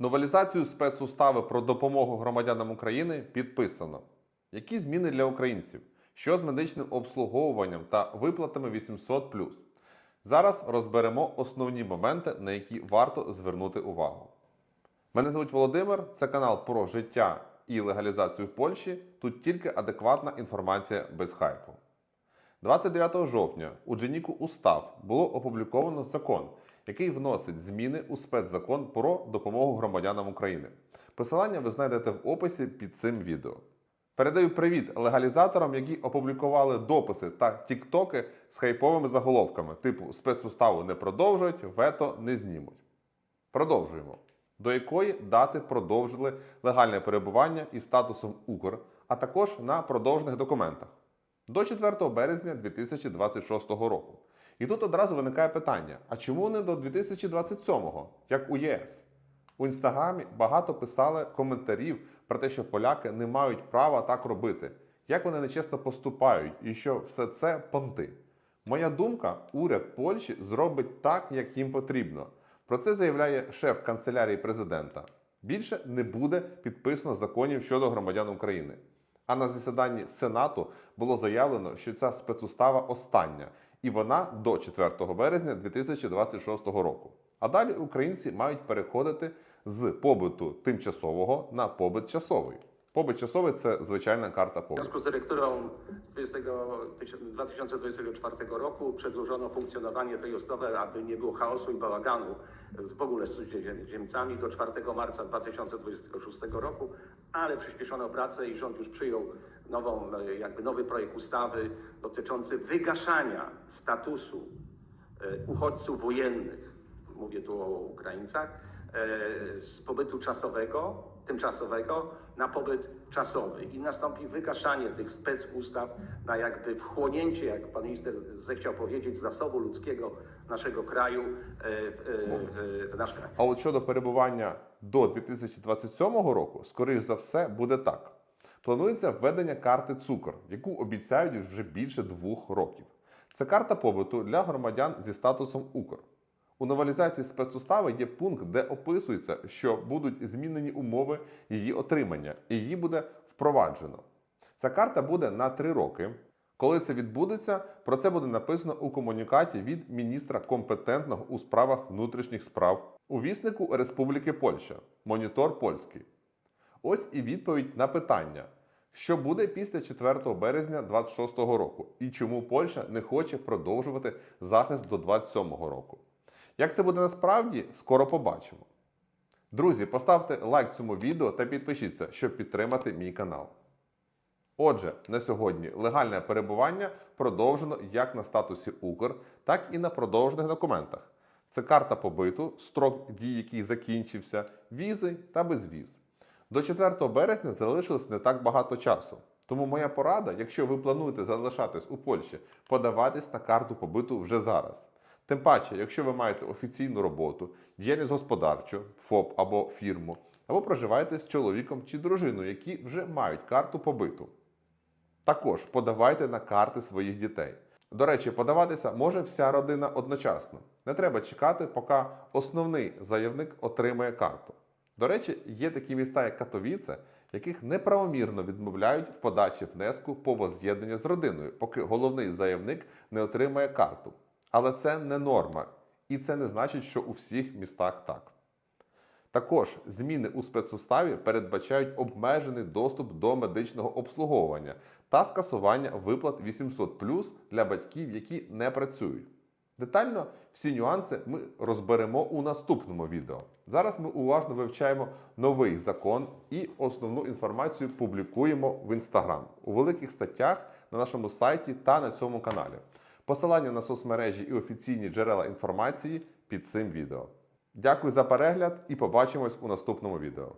Новелізацію спецустави про допомогу громадянам України підписано. Які зміни для українців? Що з медичним обслуговуванням та виплатами 800 Зараз розберемо основні моменти, на які варто звернути увагу. Мене звуть Володимир, це канал про життя і легалізацію в Польщі. Тут тільки адекватна інформація без хайпу. 29 жовтня у Дженіку Устав було опубліковано закон, який вносить зміни у спецзакон про допомогу громадянам України. Посилання ви знайдете в описі під цим відео. Передаю привіт легалізаторам, які опублікували дописи та тіктоки з хайповими заголовками, типу спецуставу не продовжують, вето не знімуть. Продовжуємо. До якої дати продовжили легальне перебування із статусом Укр, а також на продовжених документах до 4 березня 2026 року. І тут одразу виникає питання: а чому не до 2027-го, як у ЄС? У інстаграмі багато писали коментарів про те, що поляки не мають права так робити, як вони нечесно поступають, і що все це понти. Моя думка, уряд Польщі зробить так, як їм потрібно. Про це заявляє шеф канцелярії президента. Більше не буде підписано законів щодо громадян України. А на засіданні Сенату було заявлено, що ця спецустава остання, і вона до 4 березня 2026 року. А далі українці мають переходити з побиту тимчасового на побит часовий. Побит часовий це звичайна карта побиту. związku z dyrektywą z 20, 2024 roku przedłużono funkcjonowanie tej ustawy, aby nie było chaosu i bałaganu z, w ogóle z cudzoziemcami do 4 marca 2026 roku, ale przyspieszono pracę i rząd już przyjął nową, e, jakby nowy projekt ustawy dotyczący wygaszania statusu e, uchodźców wojennych, mówię tu o Ukraińcach, z pobytu czasowego, tymczasowego na pobyt czasowy i nastąpi wygaszanie tych specustaw na jakby wchłonięcie, jak pan minister zechciał powiedzieć, zasobu ludzkiego naszego kraju e, w, e, w, w nasz kraj. А от щодо перебування до 2027 року, скоріш за все, буде так. Планується введення карти цукор, яку обіцяють вже більше двох років. Це карта побуту для громадян зі статусом Укр. У новелізації спецустави є пункт, де описується, що будуть змінені умови її отримання, і її буде впроваджено. Ця карта буде на три роки. Коли це відбудеться, про це буде написано у комунікаті від міністра компетентного у справах внутрішніх справ у віснику Республіки Польща, Монітор Польський. Ось і відповідь на питання, що буде після 4 березня 2026 року, і чому Польща не хоче продовжувати захист до 2027 року. Як це буде насправді, скоро побачимо. Друзі, поставте лайк цьому відео та підпишіться, щоб підтримати мій канал. Отже, на сьогодні легальне перебування продовжено як на статусі Укр, так і на продовжених документах. Це карта побиту, строк дії який закінчився, візи та безвіз. До 4 березня залишилось не так багато часу. Тому моя порада, якщо ви плануєте залишатись у Польщі, подавайтесь на карту побиту вже зараз. Тим паче, якщо ви маєте офіційну роботу, діяльність господарчу, ФОП або фірму, або проживаєте з чоловіком чи дружиною, які вже мають карту побиту. Також подавайте на карти своїх дітей. До речі, подаватися може вся родина одночасно. Не треба чекати, поки основний заявник отримає карту. До речі, є такі міста, як Катовіце, яких неправомірно відмовляють в подачі внеску по воз'єднання з родиною, поки головний заявник не отримає карту. Але це не норма, і це не значить, що у всіх містах так. Також зміни у спецуставі передбачають обмежений доступ до медичного обслуговування та скасування виплат 800 для батьків, які не працюють. Детально всі нюанси ми розберемо у наступному відео. Зараз ми уважно вивчаємо новий закон і основну інформацію публікуємо в Instagram у великих статтях на нашому сайті та на цьому каналі. Посилання на соцмережі і офіційні джерела інформації під цим відео. Дякую за перегляд і побачимось у наступному відео.